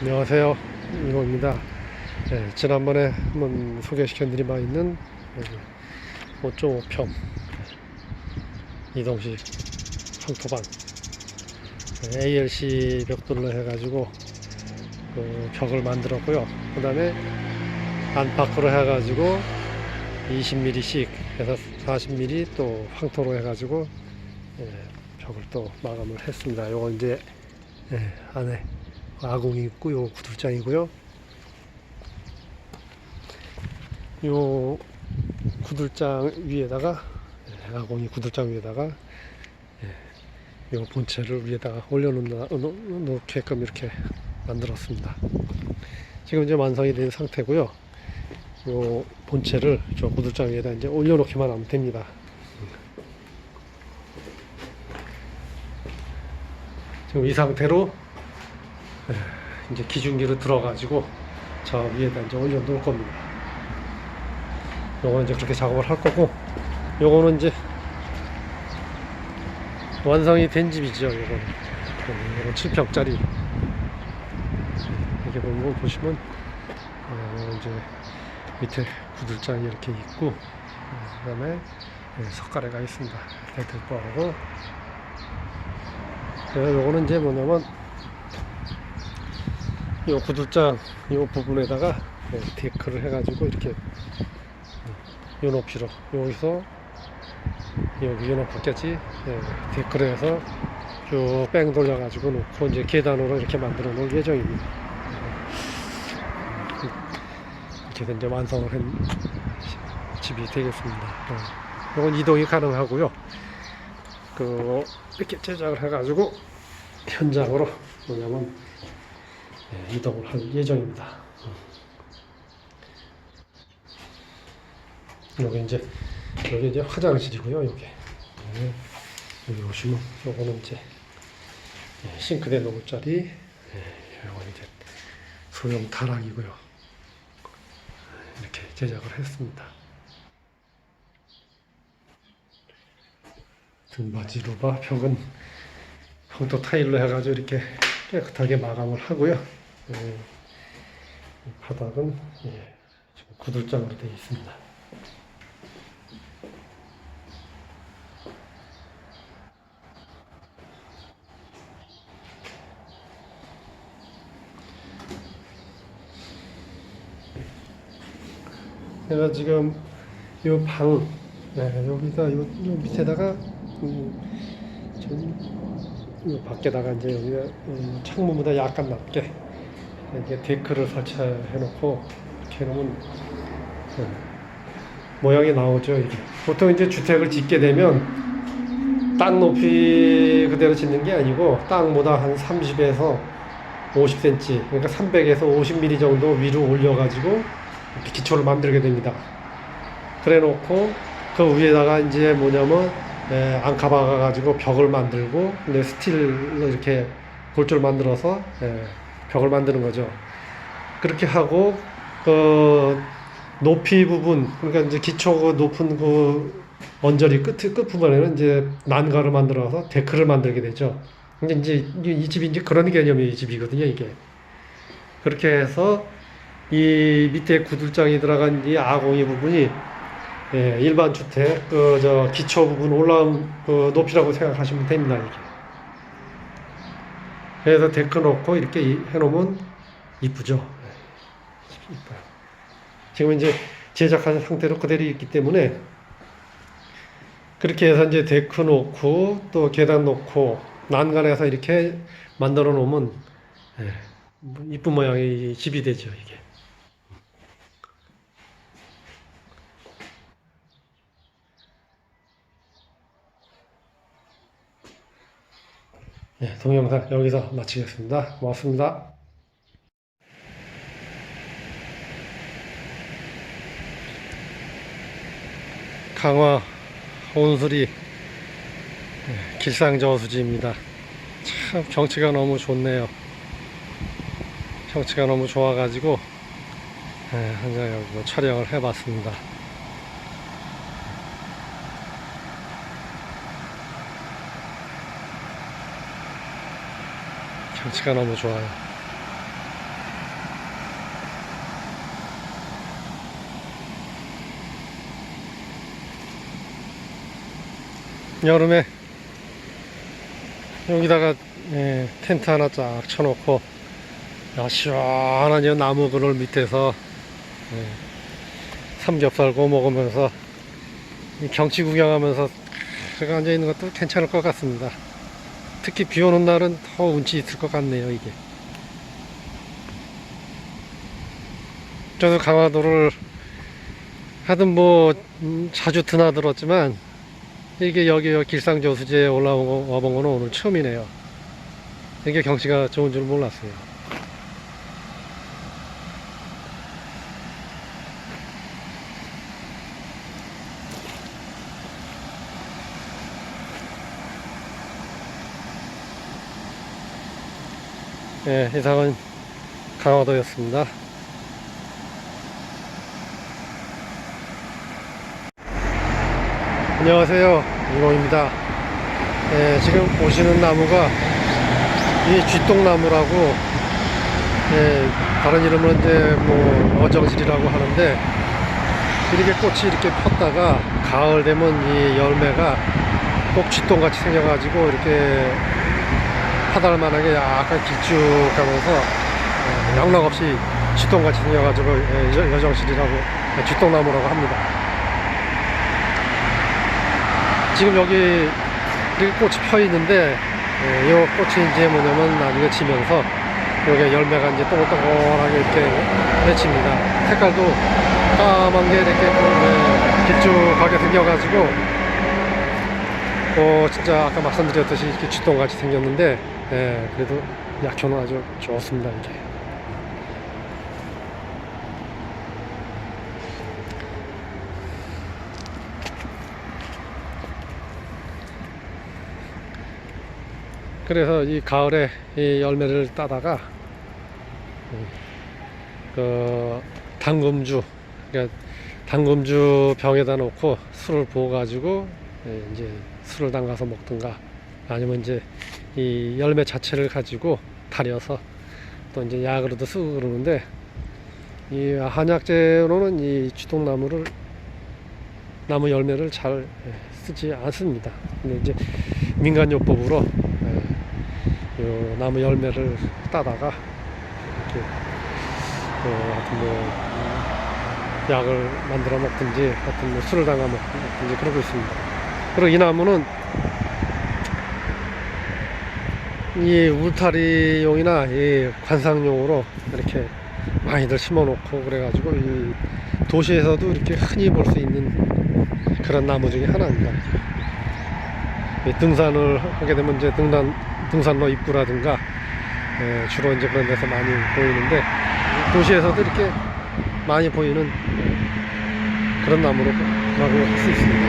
안녕하세요. 이호입니다. 네, 지난번에 한번 소개시켜드린 바 있는 여기 5.5평 이동식 황토방 네, ALC 벽돌로 해가지고 그 벽을 만들었고요. 그 다음에 안팎으로 해가지고 20mm씩 해서 40mm 또 황토로 해가지고 예, 벽을 또 마감을 했습니다. 요거 이제 예, 안에 아궁이 있고 요 구들장이고요. 요 구들장 위에다가 예, 아궁이 구들장 위에다가 예, 요 본체를 위에다가 올려놓게끔 이렇게 만들었습니다. 지금 이제 완성이 된 상태고요. 요 본체를 저 구들장 위에다 이제 올려놓기만 하면 됩니다. 지금 이 상태로 예, 이제 기중기로 들어가지고 저 위에다 이제 올려놓을 겁니다. 요거는 이제 그렇게 작업을 할 거고, 요거는 이제 완성이 된 집이죠. 요거는 요거는 7평짜리 이렇게 보면 보시면 어, 이제 밑에 구들장이 이렇게 있고, 그 다음에 석가래가 있습니다. 대들보하고 요거는 이제 뭐냐면 요 구들장 요 부분에다가 네, 데크를 해가지고 이렇게 요 높이로 여기서 여기 요 높이까지 네, 데크를 해서 쭉 뺑 돌려가지고 놓고 이제 계단으로 이렇게 만들어 놓을 예정입니다. 이렇게 해서 이제 완성을 한 집이 되겠습니다. 어, 요건 이동이 가능하고요. 그 이렇게 제작을 해가지고 현장으로 뭐냐면 예, 이동을 할 예정입니다. 여기 이제 여기 이제 화장실이고요. 여기 예, 여기 보시면 요거는 이제 예, 싱크대 놓을 자리, 예, 요건 이제 소형 다락이고요. 이렇게 제작을 했습니다. 등받이로 봐 벽은 황토 타일로 해가지고 이렇게 깨끗하게 마감을 하고요. 예, 이 바닥은 예, 지금 구들장으로 되어 있습니다. 제가 지금 요 방, 네, 여기다 요, 요 밑에다가 음, 전, 요 밖에다가 이제 여기가 음, 창문보다 약간 낮게 이렇게 데크를 설치해 놓고 이렇게 해놓으면 네, 모양이 나오죠. 이게 보통 이제 주택을 짓게 되면 땅 높이 그대로 짓는 게 아니고 땅보다 한 30에서 50cm, 그러니까 300에서 50mm 정도 위로 올려가지고 기초를 만들게 됩니다. 그래 놓고 그 위에다가 이제 뭐냐면 에, 앙카 박아 가지고 벽을 만들고 근데 스틸로 이렇게 골조를 만들어서 에, 벽을 만드는 거죠. 그렇게 하고 그 높이 부분 그러니까 이제 기초 그 높은 그 언저리 끝, 끝 부분에는 이제 난가를 만들어서 데크를 만들게 되죠. 근데 이제 이- 이 집이 이제 그런 개념의 이 집이거든요, 이게. 그렇게 해서 이 밑에 구들장이 들어간 이 아공이 부분이 예, 일반 주택 그 저 기초 부분 올라온 그 높이라고 생각하시면 됩니다, 이게. 그래서 데크 놓고 이렇게 이- 해놓으면 이쁘죠. 예, 이뻐요. 지금 이제 제작한 상태로 그대로 있기 때문에 그렇게 해서 이제 데크 놓고 또 계단 놓고 난간에서 이렇게 만들어 놓으면 예, 뭐 이쁜 모양의 집이 되죠 이게. 네, 동영상 여기서 마치겠습니다. 고맙습니다. 강화 온수리 네, 길상저수지입니다. 참 경치가 너무 좋네요. 경치가 너무 좋아가지고 네, 한장 여기 뭐 촬영을 해봤습니다. 경치가 너무 좋아요. 여름에 여기다가 예, 텐트 하나 쫙 쳐놓고 야, 시원한 나무 그늘 밑에서 예, 삼겹살 구워 먹으면서 경치 구경하면서 제가 앉아있는 것도 괜찮을 것 같습니다. 특히 비 오는 날은 더 운치 있을 것 같네요, 이게. 저도 강화도를 하여튼 뭐 음, 자주 드나들었지만 이게 여기 길상저수지에 올라온 거 와본 거는 오늘 처음이네요. 이게 경치가 좋은 줄 몰랐어요. 예, 이상은 강화도였습니다. 안녕하세요. 이모입니다. 예, 지금 보시는 나무가 이 쥐똥나무라고 예, 다른 이름은 이제 뭐 어정실이라고 하는데 이렇게 꽃이 이렇게 폈다가 가을 되면 이 열매가 꼭 쥐똥같이 생겨가지고 이렇게 파달만하게 약간 길쭉하면서 예, 영락없이 쥐똥같이 생겨가지고 예, 여- 여정실이라고 예, 쥐똥나무라고 합니다. 지금 여기 꽃이 펴 있는데 예, 이 꽃이 이제 뭐냐면 나중에 지면서 여기 열매가 이제 동글동글하게 이렇게 맺힙니다. 색깔도 까만 게 이렇게 예, 길쭉하게 생겨가지고 어 진짜 아까 말씀드렸듯이 이렇게 쥐똥같이 생겼는데 예, 그래도 약효는 아주 좋습니다 이게. 그래서 이 가을에 이 열매를 따다가 음, 그 당금주 그러니까 당금주 병에다 놓고 술을 부어 가지고 이제 술을 담가서 먹든가 아니면 이제 이 열매 자체를 가지고 달여서 또 이제 약으로도 쓰고 그러는데 이 한약재로는 이 쥐똥나무를 나무 열매를 잘 예, 쓰지 않습니다. 근데 이제 민간요법으로 예, 요 나무 열매를 따다가 이렇게 어, 하여튼 뭐 음, 약을 만들어 먹든지 하여튼 뭐 술을 담가 먹든지 그러고 있습니다. 그리고 이 나무는 이 울타리용이나 이 관상용으로 이렇게 많이들 심어놓고 그래가지고 이 도시에서도 이렇게 흔히 볼 수 있는 그런 나무 중에 하나입니다. 이 등산을 하게 되면 이제 등산 등산로 입구라든가 예, 주로 이제 그런 데서 많이 보이는데 도시에서도 이렇게 많이 보이는 그런 나무 라고 할 수 있습니다.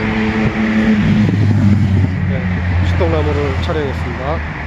네, 수동나무를 촬영했습니다.